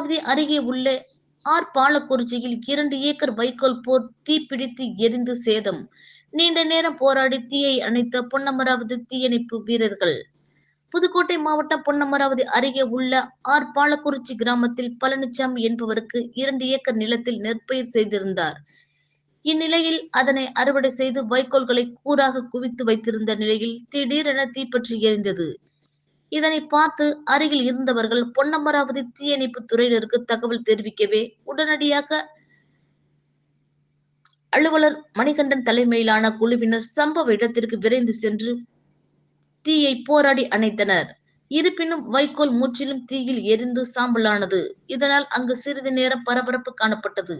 அமராவதி அருகே உள்ள ஆர் பாலக்குறிச்சியில் இரண்டு ஏக்கர் வைக்கோல் போர் தீப்பிடித்து எரிந்து சேதம். நீண்ட நேரம் போராடி தீயை அணைத்த பொன்னமராவதி தீயணைப்பு வீரர்கள். புதுக்கோட்டை மாவட்டம் பொன்னமராவதி அருகே உள்ள ஆர் பாலக்குறிச்சி கிராமத்தில் பழனிசாமி என்பவருக்கு இரண்டு ஏக்கர் நிலத்தில் நெற்பயிர் செய்திருந்தார். இந்நிலையில் அதனை அறுவடை செய்து வைக்கோல்களை கூறாக குவித்து வைத்திருந்த நிலையில் திடீரென தீப்பற்றி எரிந்தது. இதனை பார்த்து அருகில் இருந்தவர்கள் பொன்னமராவதி தீயணைப்பு துறையினருக்கு தகவல் தெரிவிக்கவே உடனடியாக அலுவலர் மணிகண்டன் தலைமையிலான குழுவினர் சம்பவ இடத்திற்கு விரைந்து சென்று தீயை போராடி அணைத்தனர். இருப்பினும் வைக்கோல் முற்றிலும் தீயில் எரிந்து சாம்பலானது. இதனால் அங்கு சிறிது நேரம் பரபரப்பு காணப்பட்டது.